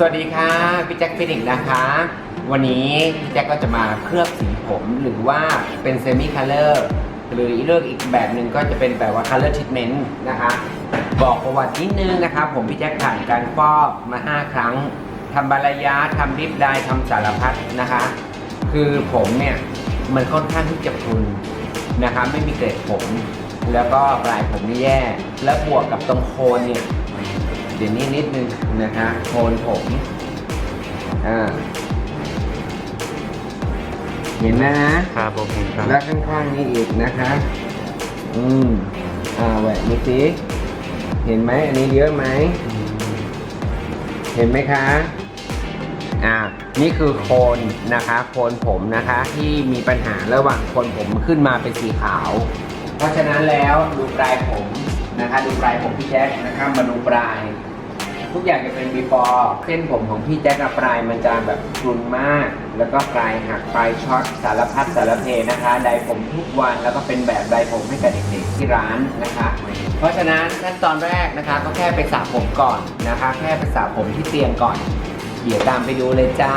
สวัสดีค่ะพี่แจ็คฟินิกนะคะ วันนี้พี่แจ็คก็จะมาเคลือบสีผมหรือว่าเป็นเซมิคัลเลอร์หรือเลือกอีกแบบหนึ่งก็จะเป็นแบบว่าคัลเลอร์ท e ทเมนต์นะคะ บอกประวัตินิดนึงนะคะผมพี่แจ็คผ่านการฟอกมา 5 ครั้งทำบาลายาทำดิฟไดายทำสารพัดนะคะ คือผมเนี่ย มันค่อนข้างที่จะพรุนนะคะไม่มีเกล็ดผม แล้วก็ปลายผมนี่แย่ แล้วบวกกับตรงโคนเนี่ย เดี๋ยวนี้นิดนึงนะคะโคนผมอ่าเห็นนะฮะครับผมเห็นครับ แล้วข้างๆนี่อีกนะคะ อืมอ่าแหวกนี่สิเห็นไหมอันนี้เยอะไหม เห็นไหมคะอ่านี่คือโคนนะคะ โคนผมนะคะที่มีปัญหาระหว่างโคนผมขึ้นมาเป็นสีขาว เพราะฉะนั้นแล้วดูปลายผมนะคะ ดูปลายผมพี่แจ๊คนะคะมาดูปลาย ทุกอย่างจะเป็น before เส้นผมของพี่แจ๊คกับปลายมันจะแบบกรุนมาก แล้วก็ปลายหักปลายช็อตสารพัดสารเพนะคะไดผมทุกวันแล้วก็เป็นแบบไดผมให้กับเด็กๆที่ร้านนะคะ เพราะฉะนั้นขั้นตอนแรกนะคะ ก็แค่ไปสระผมก่อนนะคะ แค่ไปสระผมที่เตียงก่อนเดี๋ยวตามไปดูเลยจ้า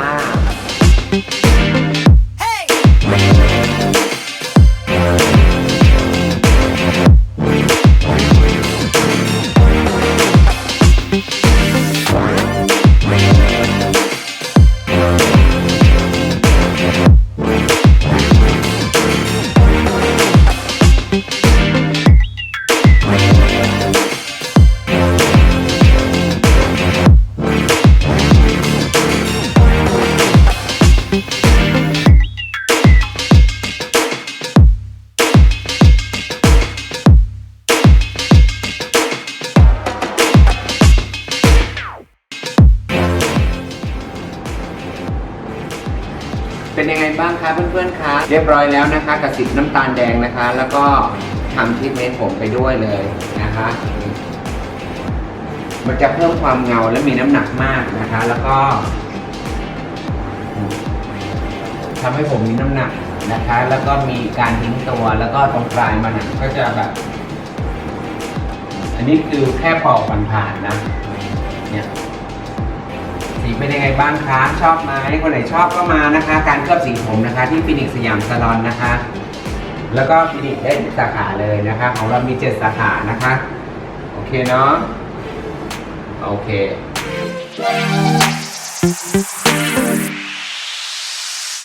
เป็นยังไงบ้างคะเพื่อนๆคะเรียบร้อยแล้วนะคะกับสีน้ำตาลแดงนะคะ แล้วก็ทำทรีทเมนต์ผมไปด้วยเลยนะคะ มันจะเพิ่มความเงาและมีน้ำหนักมากนะคะ แล้วก็ทำให้ผมมีน้ำหนักนะคะ แล้วก็มีการทิ้งตัวแล้วก็ตรงปลายมันก็จะแบบ อันนี้คือแค่ปอกผ่านๆนะเนี่ย สีเป็นยังไงบ้างคะชอบไหมคนไหนชอบก็มานะคะ การเคลือบสีผมนะคะ ที่ฟินิกสยามสลอนนะคะ แล้วก็ฟินิกได้สาขาเลยนะคะ ของเรามีเจ็ดสาขานะคะ โอเคเนาะโอเค